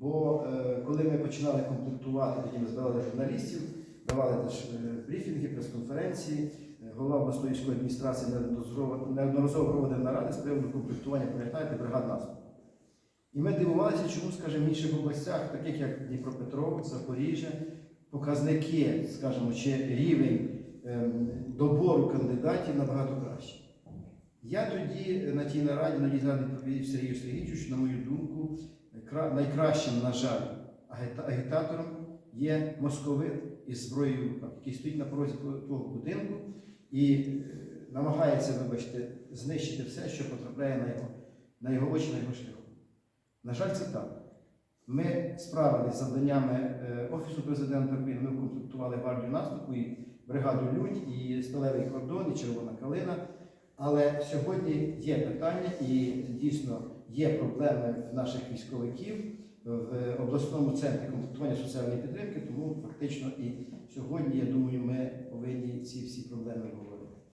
Бо е, коли ми починали комплектувати, тоді ми збирали журналістів, давали теж е, брифінги, прес-конференції. Е, Голова обласної адміністрації неодноразово проводив наради з приводу комплектування, пам'ятаєте, бригад наступу. І ми дивувалися, чому, скажімо, в інших областях, таких як Дніпропетровськ, Запоріжжя, показники, скажімо, чи рівень ем, добору кандидатів набагато кращий. Я тоді на тій нараді, на тій нараді Сергію Сергійовичу, найкращим, на жаль, агітатором є московит із зброєю, в руках, який стоїть на порозі того будинку і е, намагається, вибачте, знищити все, що потрапляє на його, на його очі, на його шляху. На жаль, це так. Ми справилися з завданнями е, Офісу президента України, ми укомплектували гвардію наступу, і бригаду Людь, і Сталевий кордон, і Червона калина. Але сьогодні є питання і дійсно є проблеми в наших військовиків в обласному центрі комплектування соціальної підтримки, тому фактично і сьогодні, я думаю, ми повинні ці всі проблеми говорити.